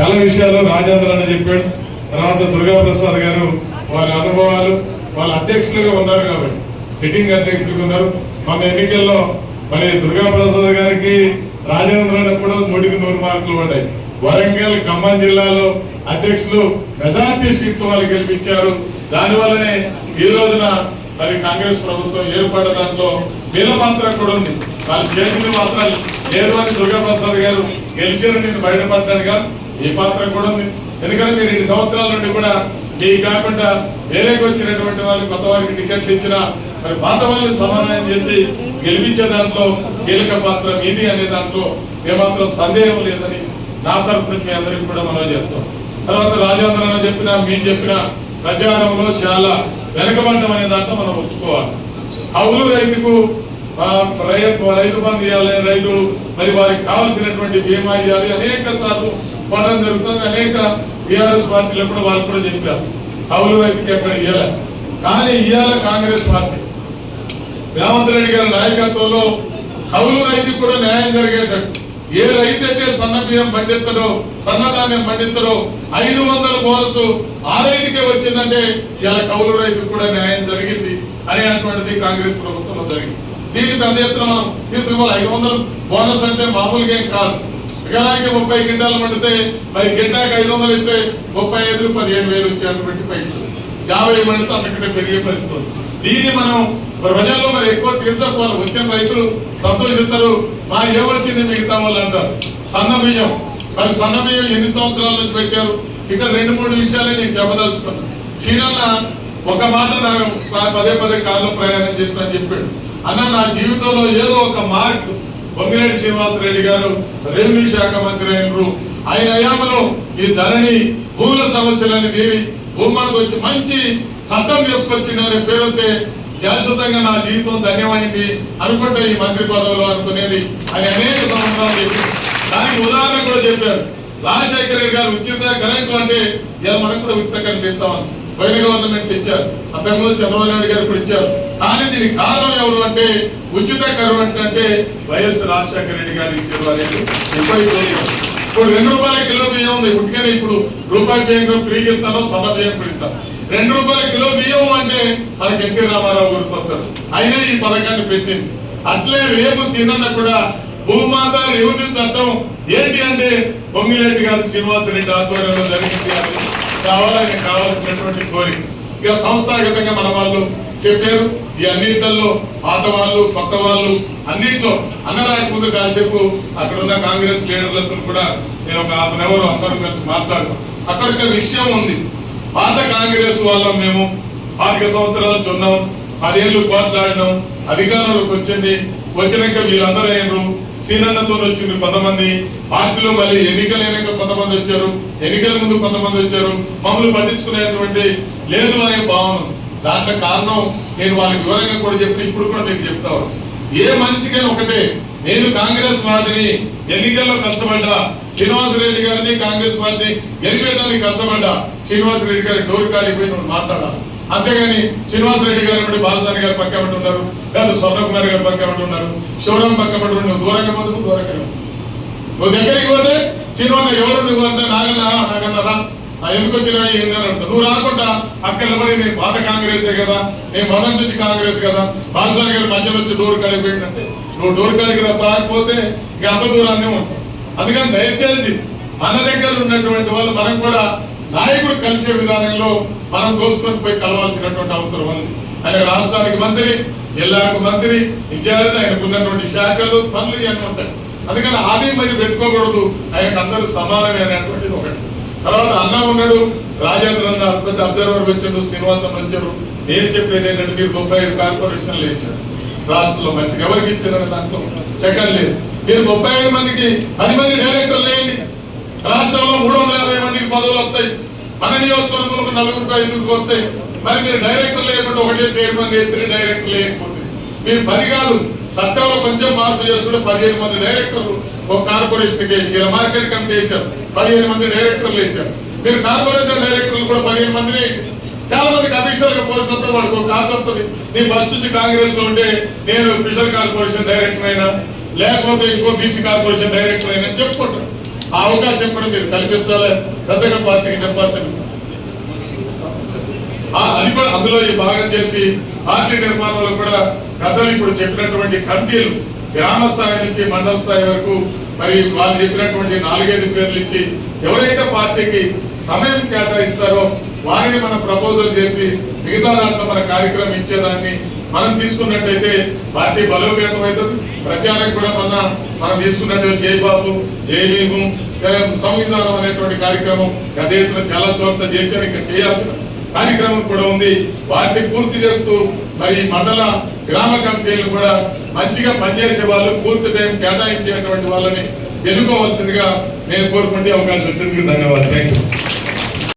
కళ విషయాలు రాజేంద్ర అని చెప్పాడు. తర్వాత దుర్గాప్రసాద్ గారు వారి అనుభవాలు వాళ్ళ అధ్యక్షులుగా ఉన్నారు కాబట్టి సిట్టింగ్ అధ్యక్షులుగా ఉన్నారు. మన ఎన్నికల్లో మరి దుర్గాప్రసాద్ గారికి రాజేంద్ర కూడా నూటికి నూరు మార్కులు పడ్డాయి. వరంగల్ ఖమ్మం జిల్లాలో అధ్యక్షులు మెజార్టీ సీట్లు వాళ్ళు గెలిపించారు. దానివల్లనే ఈ రోజున మరి కాంగ్రెస్ ప్రభుత్వం ఏర్పడ్డ దాంట్లో వీళ్ళ మాత్రం కూడా ఉంది. వాళ్ళ చేతులు మాత్రం లేదు దుర్గాప్రసాద్ గారు గెలిచారు నేను బయటపడ్డాను కానీ ఈ పాత్ర కూడా ఉంది ఎందుకంటే మీరు రెండు సంవత్సరాల నుండి కూడా మీకు కాకుండా వేరేకి వచ్చినటువంటి వాళ్ళు కొత్త వారికి టికెట్లు ఇచ్చిన మరి పాత వాళ్ళు సమన్వయం చేసి గెలిపించే దాంట్లో కీలక పాత్ర మీది అనే దాంట్లో ఏమాత్రం సందేహం లేదని నా తరఫున మీ అందరికీ కూడా మనం చేస్తాం. తర్వాత రాజేంద్ర చెప్పిన మీరు చెప్పిన ప్రచారంలో చాలా వెనకబడ్డం అనే దాంట్లో మనం ఒప్పుకోవాలి. కౌలు రైతుకు రైతు రైతు బంధు ఇవ్వాలి రైతు మరి వారికి కావాల్సినటువంటి బీమా ఇవ్వాలి అనేక సార్లు పోవడం జరుగుతుంది. అనేక టీఆర్ఎస్ పార్టీలు కూడా వాళ్ళు కూడా చెప్పారు. కౌలు రైతుకి ఎక్కడ ఇయ్యాల? కానీ ఇయ్యాల కాంగ్రెస్ పార్టీ. రేవంత్ రెడ్డి గారి నాయకత్వంలో కౌలు రైతుకి కూడా న్యాయం జరిగేటట్టు. ఏ రైతు అయితే సన్న బియ్యం పండిస్తాడో సన్నధాన్యం పండిస్తాడో ఐదు వందల బోనస్ ఆ రైతుకే వచ్చిందంటే ఇలా కౌలు రైతుకు కూడా న్యాయం జరిగింది అనేటువంటిది కాంగ్రెస్ ప్రభుత్వంలో జరిగింది. దీనికి పెద్ద ఎత్తున మనం తీసుకోవాలి ఐదు వందలు బోనస్ అంటే మామూలుగా ఏం కాదు. ఎకరానికి ముప్పై గింటాలు పండితే మరి గింటాకి ఐదు వందలు ఇస్తే ముప్పై ఐదు పదిహేను వేలు వచ్చేటువంటి పైసలు. యాభై మందితో అంతకంటే పెరిగే పరిస్థితి దీన్ని మనం ప్రజల్లో మరి ఎక్కువ తీసుకోవాలి వచ్చిన రైతులు సంతోషిస్తారు. మా ఏమొచ్చింది మిగతా వాళ్ళు అంటారు. సన్న బియ్యం. మరి సన్న బియ్యం ఎన్ని సంవత్సరాల నుంచి పెట్టారు? ఇక్కడ రెండు మూడు విషయాలే నేను చెప్పదలుచుకున్నాను శ్రీనన్న ఒక మాట నాకు పదే పదే కాళ్ళు ప్రయాణం చేస్తున్నా చెప్పాడు. అన్న నా జీవితంలో ఏదో ఒక మార్పు పొంగిరెడ్డి శ్రీనివాసరెడ్డి గారు రెవెన్యూ శాఖ మంత్రి అయినరు. ఆయన హయాంలో ఈ ధరణి భూముల సమస్యలని దేవి భూమాకు వచ్చి మంచి చట్టం చేసుకొచ్చిన అనే పేరుతే శాశ్వతంగా నా జీవితం ధన్యమైంది అనుకుంటే ఈ మంత్రి పదవిలో అనుకునేది అని అనేక సంవత్సరాలు చెప్పారు దానికి ఉదాహరణ కూడా చెప్పారు. రాజశేఖర గారు ఉచిత కరెంటు అంటే ఇలా మనకు కూడా ఉచిత కరెంట్ ఇస్తామని పోయిన గవర్నమెంట్ ఇచ్చారు. అంతకుముందు చంద్రబాబు నాయుడు గారు ఇప్పుడు ఇచ్చారు. కానీ దీనికి కారణం ఎవరు అంటే ఉచిత కరెంట్ అంటే వైఎస్ రాజశేఖర రెడ్డి గారు ఇచ్చారు అనేది ఇప్పటికీ ఇప్పుడు రెండు రూపాయల కిలో బియ్యం ఉంది. ఉట్టిగానే ఇప్పుడు రూపాయి బియ్యం ఫ్రీ ఇస్తాను సభ బియ్యం కూడా రెండు రూపాయల కిలో బియ్యం అంటే మనకి ఎన్టీ రామారావు గురిపోతారు అయినా ఈ పథకాన్ని పెట్టింది. అట్లే రేపు సీనన్న కూడా భూమాత రెవెన్యూ చట్టం ఏంటి అంటే పొంగిరెడ్డి గారు శ్రీనివాసరెడ్డి ఆధ్వర్యంలో జరిగింది అని కావాలని కావాల్సినటువంటి కోరిక. ఇక సంస్థాగతంగా మన వాళ్ళు చెప్పారు ఈ అన్నింటిలో పాత వాళ్ళు కొత్త వాళ్ళు అన్నింటిలో అన్న రాకముందు కాసేపు అక్కడ ఉన్న కాంగ్రెస్ లీడర్లతో కూడా నేను ఒక హాఫ్ అన్ అవర్ అందరం కలిసి మాట్లాడతాం. అక్కడ ఒక విషయం ఉంది. పాత కాంగ్రెస్ వాళ్ళం మేము పాతిక సంవత్సరాలు చున్నాం పదేళ్ళు పోట్లాడినాం అధికారంలోకి వచ్చింది వచ్చినాక వీళ్ళందరూ అయినరు సీనన్నతో వచ్చింది కొంతమంది. పార్టీలో మళ్ళీ ఎన్నికలు అయినాక కొంతమంది వచ్చారు. ఎన్నికల ముందు కొంతమంది వచ్చారు. మమ్మల్ని పట్టించుకునేటువంటి లేదు అనే భావన దాంట్లో కారణం నేను వాళ్ళకి వివరంగా కూడా చెప్పి ఇప్పుడు కూడా మీకు చెప్తా ఏ మనిషికైనా ఒకటే. నేను కాంగ్రెస్ పార్టీని ఎన్నికల్లో కష్టపడ్డా. శ్రీనివాసరెడ్డి గారిని కాంగ్రెస్ పార్టీ గెలిపేదానికి కష్టపడ్డా. శ్రీనివాసరెడ్డి గారి డోర్ కాలిపోయి నువ్వు మాట్లాడాలి. అంతేగాని శ్రీనివాసరెడ్డి గారు బట్టి బాలసాని గారు పక్క పట్టి ఉన్నారు లేదా స్వర్ణకుమార్ గారు పక్క పట్టి ఉన్నారు శివరాం పక్క పట్టి నువ్వు దూరంగా పోతే నువ్వు దూరంగా నువ్వు దగ్గరికి పోతే శ్రీనివాస ఎవరు నువ్వు అంటే నాగన్నా నాగన్నరా ఆ ఎందుకు వచ్చినా ఏంది అని నువ్వు రాకుండా అక్కడ మరి నేను పాత కాంగ్రెసే కదా నేను మొదటి నుంచి కాంగ్రెస్ కదా. బాలసాని గారు మధ్య నుంచి డోర్ కాడిపోయిందంటే నువ్వు డోర్ కలిగి రాకపోతే ఇక అంత దూరాన్నే ఉంటావు. అందుకని దయచేసి మన దగ్గర ఉన్నటువంటి వాళ్ళు మనం కూడా నాయకుడు కలిసే విధానంలో మనం దోసుకొని పోయి కలవాల్సినటువంటి అవసరం ఉంది. ఆయన రాష్ట్రానికి మంత్రి జిల్లాకు మంత్రి ఇన్ఛార్జ్ ఆయనకు ఉన్నటువంటి శాఖలు పనులు ఇవన్నీ ఉంటాయి. అందుకని ఆది మరి పెట్టుకోకూడదు. ఆయనకు అందరూ సమానమే అనేటువంటిది ఒకటి. తర్వాత అన్న ఉన్నాడు రాజేంద్ర అన్న పెద్ద అబ్జర్వర్ వచ్చాడు శ్రీనివాసం వచ్చాడు. నేను చెప్పేది ఏంటంటే మీరు ముప్పై ఐదు కార్పొరేషన్లు ఇచ్చారు రాష్ట్రంలో మంచిగా ఎవరికి ఇచ్చారని దాంట్లో సెకండ్ లేదు. మీరు ముప్పై ఐదు మందికి పది మంది డైరెక్టర్లు లేండి రాష్ట్రంలో మూడు వందల యాభై మందికి పదవులు వస్తాయి. మన నియోజకవర్గంలో నలుగురు ఐదుగురికి వస్తాయి? మరి మీరు డైరెక్టర్ లేకుండా ఒకటే చైర్మన్ త్రీ డైరెక్టర్ లేకపోతే. మీరు పని కాదు చట్టంలో కొంచెం మార్పు చేసుకుంటే పదిహేను మంది డైరెక్టర్లు ఒక కార్పొరేషన్ చేయించారు మార్కెట్ కమిటీ వేయించారు పదిహేను మంది డైరెక్టర్లు వేయించారు. మీరు కార్పొరేషన్ డైరెక్టర్లు కూడా పదిహేను మందిని చాలా మందికి అఫీషియల్గా పోలిసినప్పుడు వాడికి ఒక కార్డు వస్తుంది. నీ ఫస్ట్ నుంచి కాంగ్రెస్లో ఉంటే నేను ఫిషర్ కార్పొరేషన్ డైరెక్టర్ అయినా లేకపోతే ఇంకో బీసీ కార్పొరేషన్ డైరెక్టర్ అయినా చెప్పుకుంటాను ఆ అవకాశం కూడా మీరు కల్పించాలి. పెద్దగా పార్టీకి చెప్పాల్సింది అది కూడా అందులో ఈ భాగం చేసి పార్టీ నిర్మాణంలో కూడా పెద్దలు ఇప్పుడు చెప్పినటువంటి కమిటీలు గ్రామ స్థాయి నుంచి మండల స్థాయి వరకు మరి వాళ్ళు చెప్పినటువంటి నాలుగైదు పేర్లు ఇచ్చి ఎవరైతే పార్టీకి సమయం కేటాయిస్తారో వారిని మనం ప్రపోజల్ చేసి మిగతా దాంట్లో మన కార్యక్రమం ఇచ్చేదాన్ని మనం తీసుకున్నట్టయితే పార్టీ బలోపేతం అవుతుంది. ప్రచారం కూడా మొన్న మనం తీసుకున్నటువంటి జయబాబు జయభీము సంవిధానం అనేటువంటి కార్యక్రమం గత చాలా చోట్ల చేశారు ఇక్కడ చేయాల్సిన కార్యక్రమం కూడా ఉంది. వాటిని పూర్తి చేస్తూ మరి మండల గ్రామ కమిటీలు కూడా మంచిగా పనిచేసే వాళ్ళు పూర్తి టైం కేటాయించేటువంటి వాళ్ళని ఎన్నుకోవాల్సిందిగా నేను కోరుకుంటే అవకాశం వచ్చింది ధన్యవాదాలు. Thank you